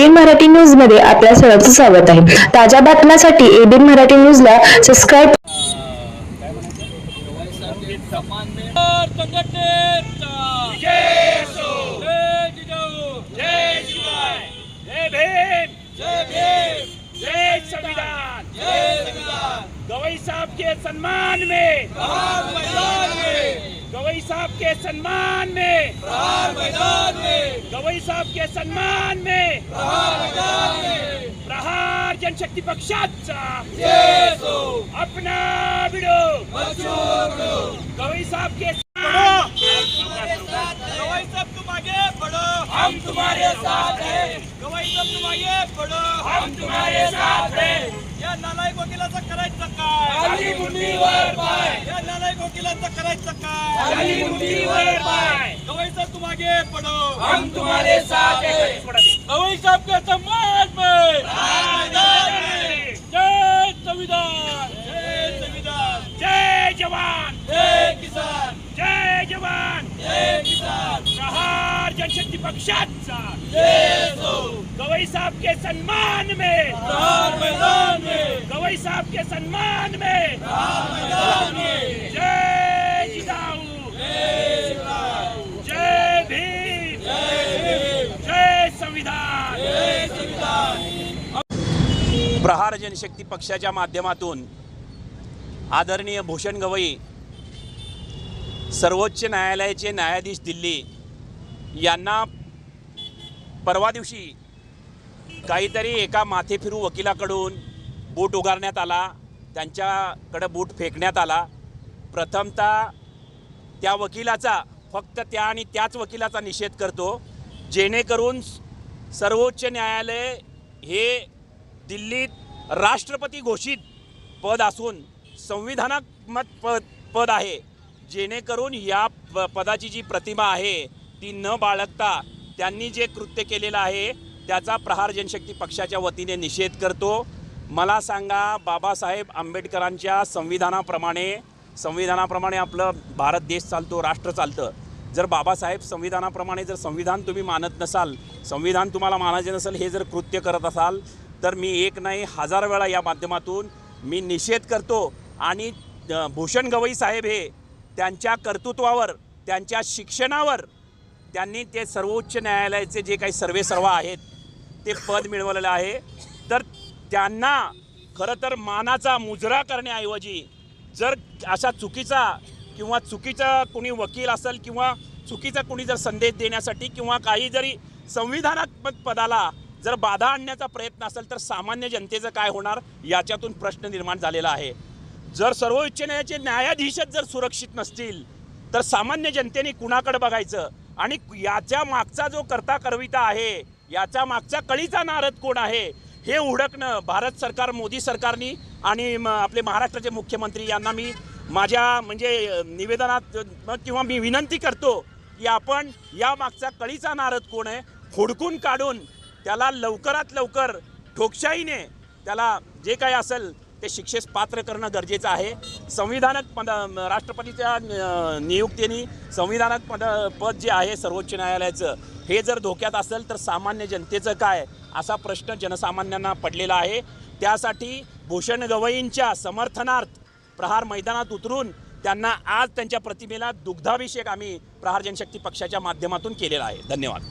ABN Marathi news मध्य अपने सर्वांचं स्वागत है ताज़ा बातम्यांसाठी एबीएन मराठी न्यूज़ लाइब सम्मान में गवई साहब के सम्मान में गवई साहब के सम्मान में। प्रहार जनशक्ती पक्षाचा अपना बिडो। गवई साहब के गवाई साहब तुम आगे बढ़ो हम तुम्हारे साथ हैं। गवाई साहब तुम आगे बढ़ो हम तुम्हारे साथ हैं। या नालायक वकिलाचं करायचं काय खाली मुंडीवर पाय या नालायक वकिलाचं करायचं काय आगे बढ़ो हम तुम्हारे साथ हैं। साहब के सम्मान में। जय संविधान। जय संविधान। जय जवान। जय किसान। जय जवान। जय किसान। प्रहार जनशक्ती पक्षाचा गवई साहब के सम्मान में। मैदान में। गवई साहब के सम्मान में। संविधान! प्रहार जनशक्ती पक्षाच्या माध्यमातून आदरणीय भूषण गवई सर्वोच्च न्यायालयाचे न्यायाधीश दिल्ली यांना परवा दिवशी काहीतरी एका माथेफिरू वकिलाकडून बूट उगारण्यात आला त्यांच्याकडं बूट फेकण्यात आला. प्रथमतः त्या वकिलाचा फक्त त्या आणि त्याच वकिलाचा निषेध करतो जेणेकरून सर्वोच्च न्यायालय हे दिल्लीत राष्ट्रपती घोषित पद असून संविधानात्मक पद पद आहे. जेणेकरून या प पदाची जी प्रतिमा आहे ती न बाळगता त्यांनी जे कृत्य केलेलं आहे त्याचा प्रहार जनशक्ती पक्षाच्या वतीने निषेध करतो. मला सांगा बाबासाहेब आंबेडकरांच्या संविधानाप्रमाणे संविधानाप्रमाणे आपलं भारत देश चालतो राष्ट्र चालतं जर बाबासाहेब संविधानाप्रमाणे जर संविधान तुम्ही मानत नसाल संविधान तुम्हाला मानायचे नसेल हे जर कृत्य करत असाल तर मी एक नाही हजार वेळा या माध्यमातून मी निषेध करतो आणि भूषण गवई साहेब हे त्यांच्या कर्तृत्वावर त्यांच्या शिक्षणावर त्यांनी ते सर्वोच्च न्यायालयाचे जे काही सर्वेसर्वा आहेत ते पद मिळवलेलं आहे. तर त्यांना खरं तर मानाचा मुजरा करण्याऐवजी जर अशा चुकीचा किंवा चुकीचा कोणी वकील असेल किंवा चुकीचा कोणी जर संदेश देण्यासाठी किंवा काही जरी संविधानात्मक पदाला जर बाधा आणण्याचा प्रयत्न असेल तर सामान्य जनतेचं काय होणार? याच्यातून प्रश्न निर्माण झालेला आहे. जर सर्वोच्च न्यायालयाचे न्यायाधीशच जर सुरक्षित नसतील तर सामान्य जनतेने कुणाकडे बघायचं? आणि याच्या मागचा जो करता करविता आहे याच्या मागचा कळीचा नारद कोण आहे? हे उडकणं भारत सरकार मोदी सरकारनी आणि म- आपले महाराष्ट्राचे मुख्यमंत्री यांना मी माझ्या म्हणजे निवेदनात किंवा मी विनंती करतो की आपण यामागचा कळीचा नारद कोण आहे फोडकून काढून त्याला लवकरात लवकर ठोकशाहीने त्याला जे काही असेल ते शिक्षेस पात्र करणं गरजेचं आहे. संविधानक पद राष्ट्रपतीच्या नियुक्तीने संविधानक पद पद जे आहे सर्वोच्च न्यायालयाचं हे जर धोक्यात असेल तर सामान्य जनतेचं काय? असा प्रश्न जनसामान्यांना पडलेला आहे. त्यासाठी भूषण गवईंच्या समर्थनार्थ प्रहार मैदानात उतरून त्यांना आज त्यांच्या प्रतिमेला दुग्धाभिषेक आम्ही प्रहार जनशक्ती पक्षाच्या माध्यमातून केलेला आहे. धन्यवाद.